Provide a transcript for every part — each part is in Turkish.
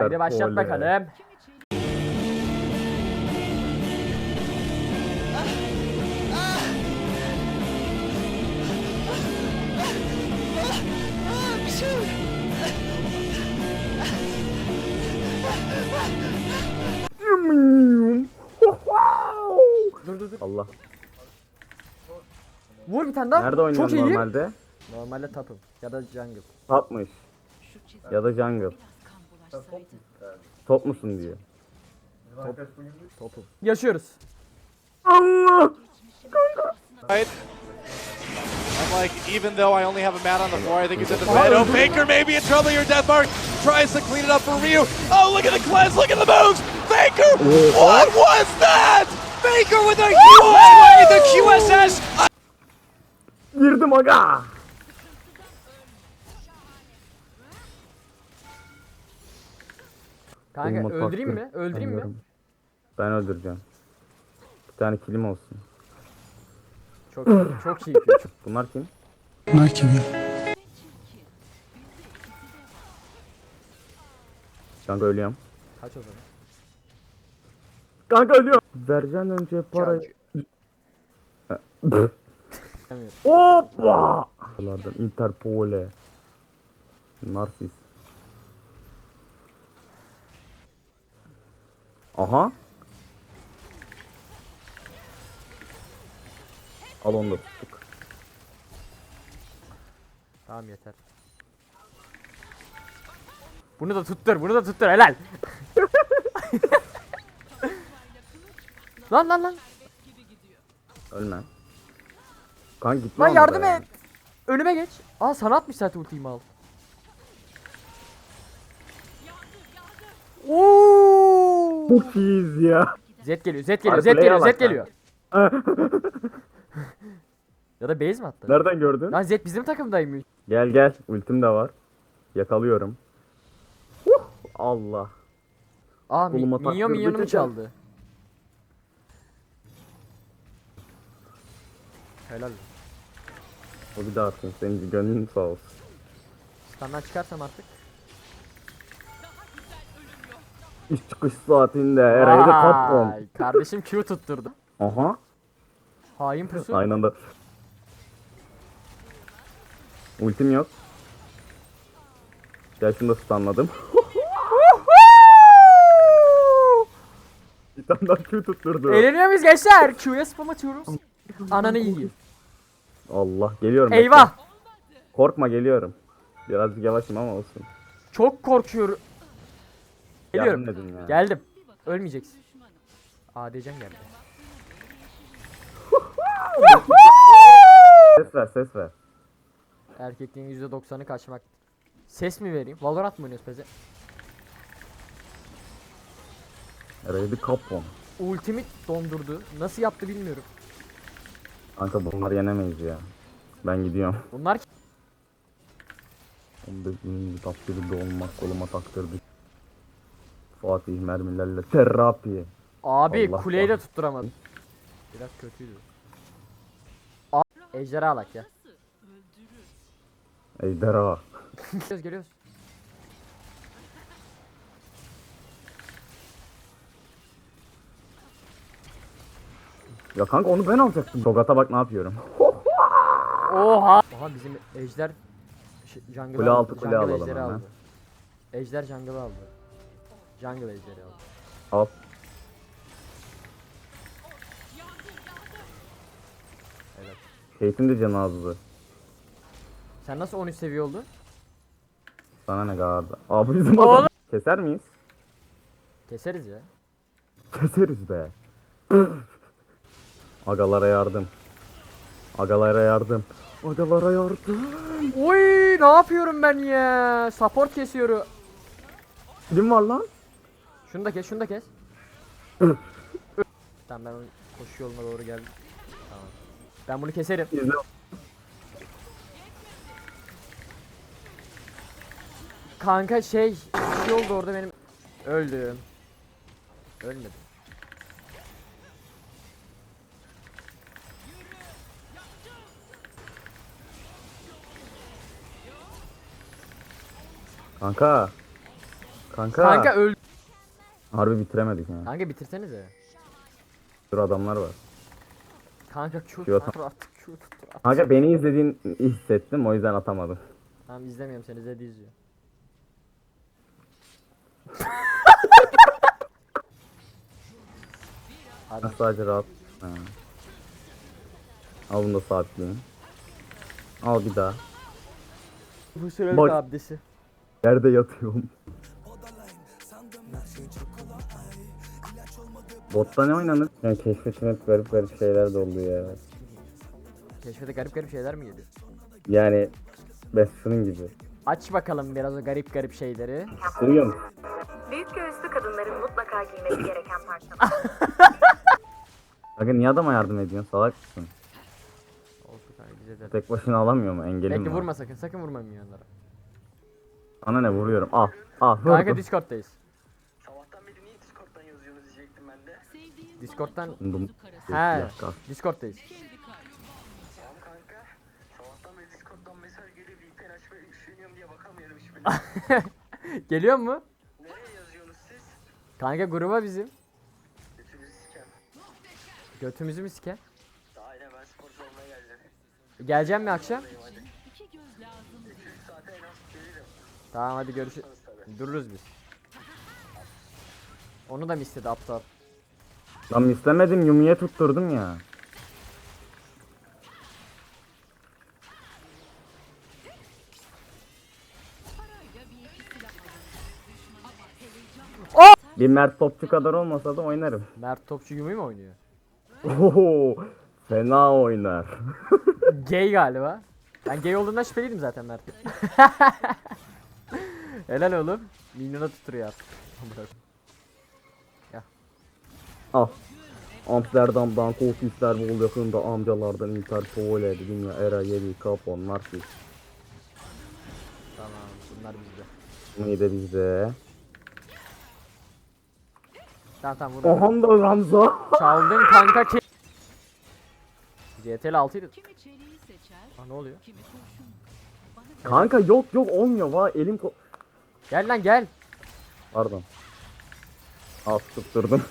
Hadi başlat bakalım. Dur dur dur. Allah. Vur bir tane daha. Nerede Çok oynuyorsun iyi. normalde? Normalde tapım ya da jungle. Tapmış. Ya da jungle. Top musun diyor. Topum. Yaşıyoruz. Allah! Right? I'm like, even though I only have a man on the floor, I think he's in the bed. Oh, Baker may be in trouble here. Deathmark tries to clean it up for Ryu. Oh, look at the cleanse, look at the moves. Baker, what was that? Baker with a huge way, the QSS. Girdim aga! Kanka Olmak öldüreyim mi? Öldüreyim mi? Ben öldüreceğim. Bir tane kilim olsun. Çok iyi, çok iyi. Çok... Bunlar kim? Kanka ölüyorum. Kaç o zaman? Kanka ölüyorum. Vereceksin önce parayı. Hoppa! Interpol'e. Narsis. Aha. Al onu da tuttuk. Tamam yeter. Bunu da tuttur, bunu da tuttur helal. lan lan lan. Ölme. Kanka gitme Lan yardım et. Önüme geç. Aa sana atmış zaten ultiyi al. Oo! Çok iyiyiz ya. Zed geliyor, Zed geliyor, Abi Zed play'e geliyor, lan. geliyor. ya da base mi attı? Nereden gördün? Lan Zed bizim takımdaymış. Gel gel. Ultim de var. Yakalıyorum. Huh! Allah. Aa mi, Koluma minyon taktırdı minyonumu tekrar. çaldı. Helal. O bir daha atsın. Senin gönlün sağ olsun. Standdan çıkarsam artık. İş çıkış saatinde herhalde patron. Vay, Kardeşim Q tutturdu. Aha. Hain pusu. Aynı anda. Ultim yok. Gel şunu da stunladım. Bir tane daha Q tutturdu. Eğleniyor muyuz gençler? Q'ya spam atıyoruz. Ananı yiyeyim. Allah geliyorum. Eyvah. bekle. Korkma geliyorum. Birazcık yavaşım ama olsun. Çok korkuyorum. Geliyorum. ya. Geldim. Ölmeyeceksin. ADC'm geldi. Ses ver ses ver. Erkekliğin %90'ı kaçmak. Ses mi vereyim? Valorant mı oynuyoruz peze? Ready kapon. Ultimate dondurdu. Nasıl yaptı bilmiyorum. Kanka bunları yenemeyiz ya. Ben gidiyorum. Bunlar ki- Onda bir takdiri dolmak koluma taktırdı. Fatih mermilerle terapi. Abi Allah kuleyi de Allah. tutturamadı. Biraz kötüydü. A Ejderha alak ya. Ejderha. Geliyoruz geliyoruz. Ya kanka onu ben alacaktım. Togat'a bak ne yapıyorum. Oha. Oha bizim ejder şey, jungle Kule aldı. altı kule alalım aldı. Ejder jungle aldı. Jungle ejderi aldı. Al. Evet. Kate'in de canı azdı. Sen nasıl 13 seviye oldun? Sana ne gardı. Abi bizim Oğlum. adam. Keser miyiz? Keseriz ya. Keseriz be. Agalara yardım. Agalara yardım. Agalara yardım. Oy ne yapıyorum ben ya? Support kesiyorum. Kim var lan? Şunu da kes, şunu da kes. tamam ben koşu yoluna doğru geldim. Tamam. Ben bunu keserim. İzle. Kanka şey, bir şey oldu orada benim. Öldüm. Ölmedim. Kanka. kanka. Kanka öldü. Harbi bitiremedik yani. Kanka bitirsenize. Dur adamlar var. Kanka Q Q artık Q tuttur artık. Kanka beni izlediğin hissettim o yüzden atamadım. Tamam izlemiyorum seni Zed izliyor. Hadi. Ben sadece rahat. Ha. Al bunu da sabitleyin. Al bir daha. Bu süreli Boş. abdesi. Yerde yatıyorum. Botta ne oynanır? Yani keşfetim hep garip garip şeyler de oluyor ya. Keşfete garip garip şeyler mi geliyor? Yani Best Friend gibi. Aç bakalım biraz o garip garip şeyleri. Duyuyor musun? Büyük göğüslü kadınların mutlaka giymesi gereken parça. Kanka niye adama yardım ediyorsun? Salak mısın? Olsun kanka bize de. Tek başına alamıyor mu? Engelim Bekle var. vurma sakın sakın vurma milyonlara. Ana ne vuruyorum? Al. Al. Kanka. Discord'dayız. Discord'dan Vurdum. he. Discord'dayız. Kanka. Sabahtan beri Discord'dan mesaj geliyor VPN açmaya üşeniyorum diye bakamıyorum hiçbirine. Geliyor mu? Nereye yazıyorsunuz siz? Kanka gruba bizim. Götünüzü sikem. Götümüzü mü sike? Daha aynen ben sporcu olmaya geleceğim. Geleceğim mi akşam? Buradayım hadi. 2-3 saate en az gelirim. Tamam hadi görüşürüz. Tabii. Dururuz biz. Onu da mı istedi aptal? Lan istemedim Yumi'ye tutturdum ya. Bir Mert Topçu kadar olmasa da oynarım. Mert Topçu Yumi mi oynuyor? Oho, fena oynar. Gay galiba. Ben gay olduğundan şüpheliydim zaten Mert'in. Helal oğlum. Minyona tutturuyor artık. Amına Al. Amsterdam'dan Kofisler bol yakında amcalardan Inter Povole Dünya Era Yeri Capon Marquis. Tamam bunlar bizde. Bunu da bizde. Tamam tamam vur. Aham da Ramza. Çaldın kanka ki. CTL 6 idi. Aa ne oluyor? Kanka yok yok olmuyor va elim ko... Gel lan gel. Pardon. Al tutturdum.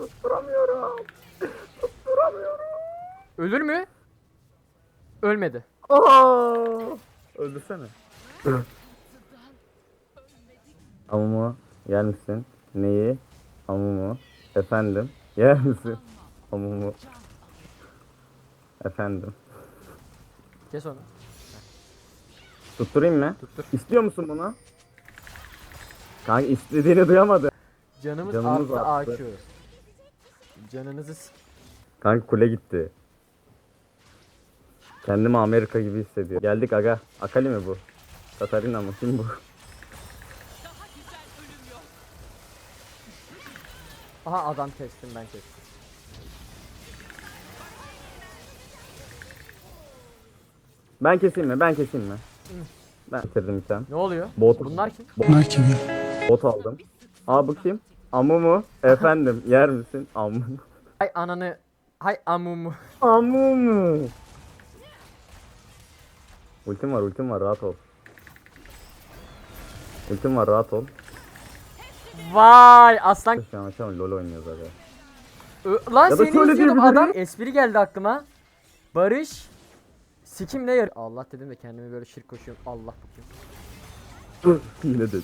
Tutturamıyorum. Tutturamıyorum. Ölür mü? Ölmedi. Aa! Öldürsene. Amumu yer misin? Neyi? Amumu. Efendim. Yer misin? Amumu. Efendim. Kes onu. Tutturayım mı? Tuttur. İstiyor musun bunu? Kanka istediğini duyamadı. Canımız, Canımız arttı arttı. AQ. Canınızı s- Kanka kule gitti. Kendimi Amerika gibi hissediyorum. Geldik aga. Akali mi bu? Katarina mı? Kim bu? Aha adam kestim ben kestim. Ben keseyim mi? Ben keseyim mi? Ben bitirdim bir tane. Ne oluyor? Bot. Bunlar kim? Bot aldım. Aa bu kim? Amumu. Efendim yer misin? Amumu. Hay ananı. Hay amumu. Amumu. Ultim var ultim var rahat ol. Ultim var rahat ol. Vay aslan. Şu an akşam LoL oynuyoruz aga. Ö- Lan Ya da seni şöyle izliyordum diyebilirim. adam. Espri geldi aklıma. Barış. Sikim ne yar? Allah dedim de kendimi böyle şirk koşuyorum. Allah bakıyorum. Yine dedi.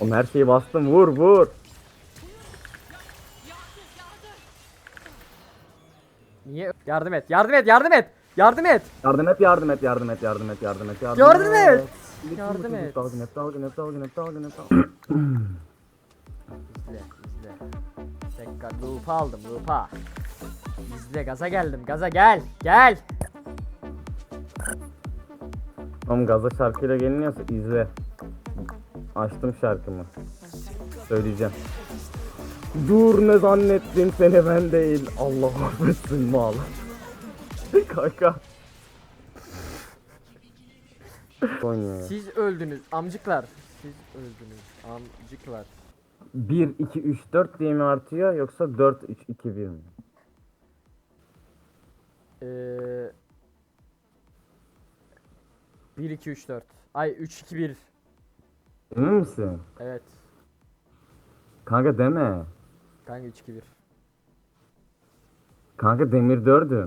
Oğlum her şeyi bastım vur vur. Niye? Yardım et. Yardım et. Yardım et. Yardım et. Yardım et yardım et yardım et yardım et yardım et yardım Yardım et. Yardım Yardım et. et. Dalgın et dalgın et dalgın et dalgın et İzle. izle. Tekrar loop'a aldım loop'a. İzle gaza geldim. Gaza gel. Gel. Oğlum gaza şarkıyla geliniyorsa izle. Açtım şarkımı. Söyleyeceğim. Dur ne zannettin seni ben değil. Allah affetsin mal. Kanka. Oynuyor. Siz öldünüz amcıklar. Siz öldünüz amcıklar. 1, 2, 3, 4 diye mi artıyor yoksa 4, 3, 2, 1 mi? Ee, 1 2 3 4. Ay 3 2 1. Emin misin? Evet. Kanka deme. Kanka 3 2 1. Kanka Demir 4'üm.